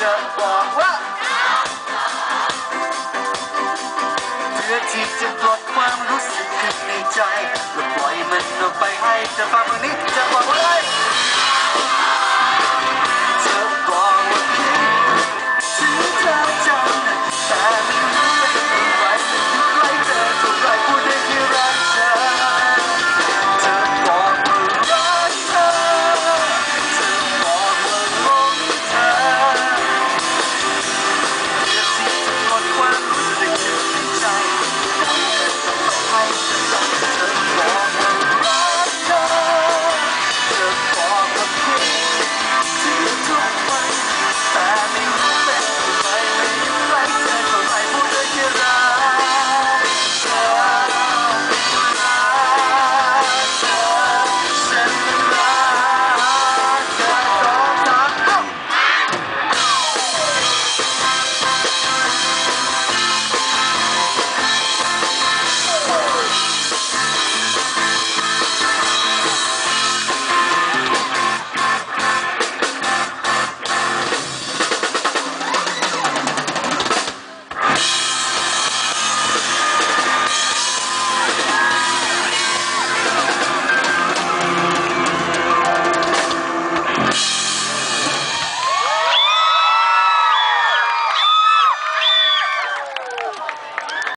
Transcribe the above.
จะบอกว่าเพื่อที่จะปลดความรู้สึกขึ้นในใจและปล่อยมันออกไปให้จะฟังมันนี้จะบอกว่า